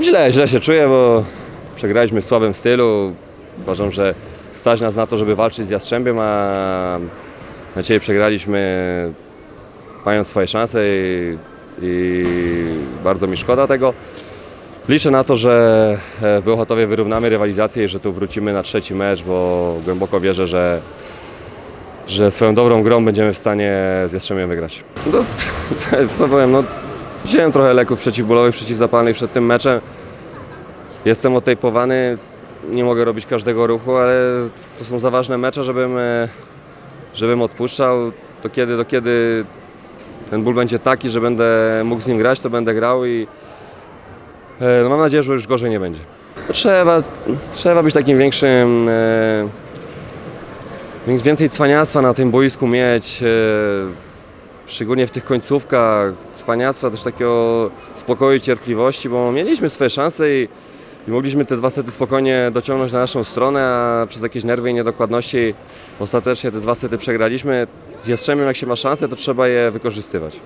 Źle, źle się czuję, bo przegraliśmy w słabym stylu. Uważam, że stać nas na to, żeby walczyć z Jastrzębiem, a na dzisiaj przegraliśmy mając swoje szanse i, i bardzo mi szkoda tego. Liczę na to, że e, w Bełchatowie wyrównamy rywalizację i że tu wrócimy na trzeci mecz, bo głęboko wierzę, że, że swoją dobrą grą będziemy w stanie z Jastrzębiem wygrać. No, co powiem, no, wziąłem trochę leków przeciwbólowych, przeciwzapalnych przed tym meczem. Jestem otejpowany, nie mogę robić każdego ruchu, ale to są za ważne mecze, żebym, e, żebym odpuszczał. Do kiedy, do kiedy ten ból będzie taki, że będę mógł z nim grać, to będę grał i e, no mam nadzieję, że już gorzej nie będzie. Trzeba, trzeba być takim większym, e, więc więcej cwaniactwa na tym boisku mieć, szczególnie w tych końcówkach, cwaniactwa, też takiego spokoju i cierpliwości, bo mieliśmy swoje szanse i, i mogliśmy te dwa sety spokojnie dociągnąć na naszą stronę, a przez jakieś nerwy i niedokładności ostatecznie te dwa sety przegraliśmy. Z Jastrzębiem jak się ma szansę, to trzeba je wykorzystywać.